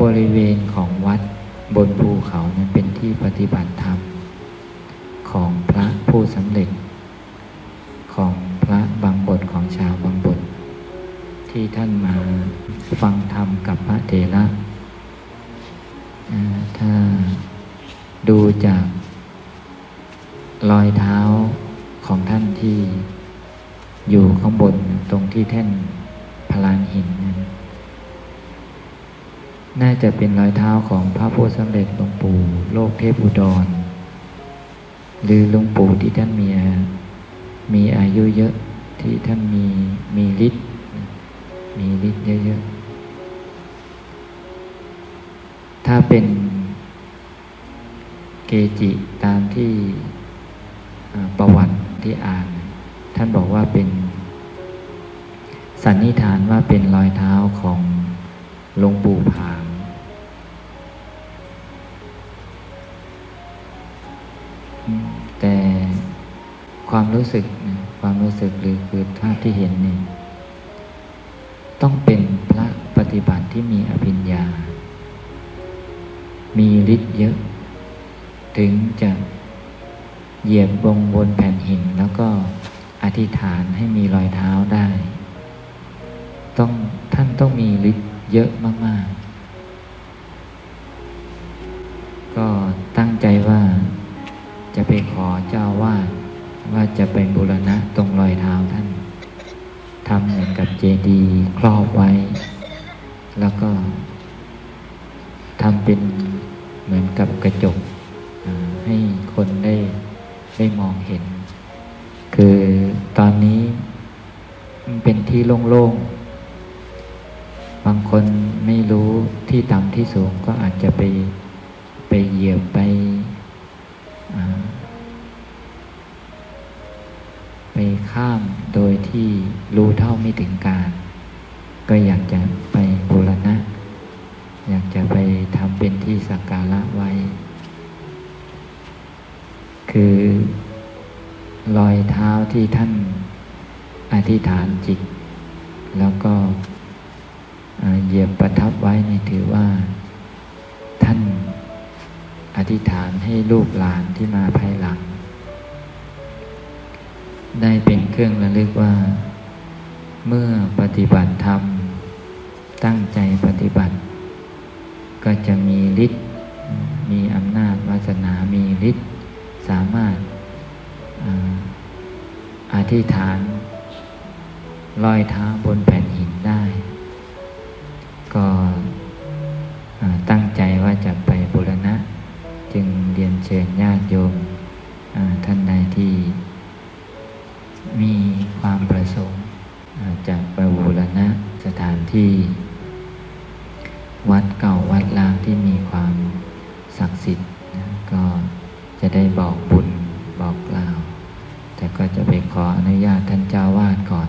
บริเวณของวัดบนภูเขานั้นเป็นที่ปฏิบัติธรรม ของพระผู้สำเร็จ ของพระบางบทของชาวบางบท ที่ท่านมาฟังธรรมกับพระเถระอ่าถ้าดูจากรอยเท้าของท่านที่อยู่ข้างบนตรงที่แท่นพลานหินนั้น น่าจะเป็นรอยเท้าของพระผู้สำเร็จหลวงปู่โลกเทพอุดร หรือหลวงปู่ที่ท่านมีมีอายุเยอะที่ท่านมีมีฤทธิ์มีฤทธิ์เยอะๆ ถ้าเป็นเกจิตามที่ประวัติที่อ่าน ท่านบอกว่าเป็นสันนิษฐานว่าเป็นรอยเท้าของหลวงปู่ผา แต่ความรู้สึกนะความรู้สึกหรือคือภาพที่เห็นเนี่ยต้องเป็นพระปฏิบัติที่มีอภิญญา มีฤทธิ์เยอะ ถึงจะเหยียบบงบนแผ่นหิน แล้วก็อธิษฐานให้มีรอยเท้าได้ ต้องท่านต้องมีฤทธิ์เยอะมาก ๆ ก็ตั้งใจว่า ไปขอเจ้าวาดว่าจะไปบูรณะตรงรอยเท้าท่านทำเหมือนกับเจดีย์ครอบไว้ แล้วก็ทำเป็นเหมือนกับกระจกให้คนได้ได้มองเห็น คือตอนนี้มันเป็นที่โล่งๆ บางคนไม่รู้ที่ต่ำที่สูงก็อาจจะไปไปเหยียบไป ไปข้ามโดยที่รู้เท่าไม่ถึงการ ก็อยากจะไปบูรณะ อยากจะไปทำเป็นที่สักการะไว้ คือรอยเท้าที่ท่านอธิษฐานจิต แล้วก็เหยียบประทับไว้นี่ถือว่า ท่านอธิษฐานให้ลูกหลานที่มาภายหลัง ได้เป็นเครื่องระลึกว่า เมื่อปฏิบัติธรรม ตั้งใจปฏิบัติ ก็จะมีฤทธิ์มีอำนาจวาสนามีฤทธิ์สามารถอธิษฐานลอยเท้าบนแผ่นหินได้ ก็ตั้งใจว่าจะไปบุรณะ จึงเรียนเชิญญาติโยมท่านใดที่ ที่ วัดเก่าวัดล้างที่มีความศักดิ์สิทธิ์นะก็จะได้บอกบุญบอกกล่าว แต่ก็จะไปขออนุญาตท่านเจ้าวาดก่อน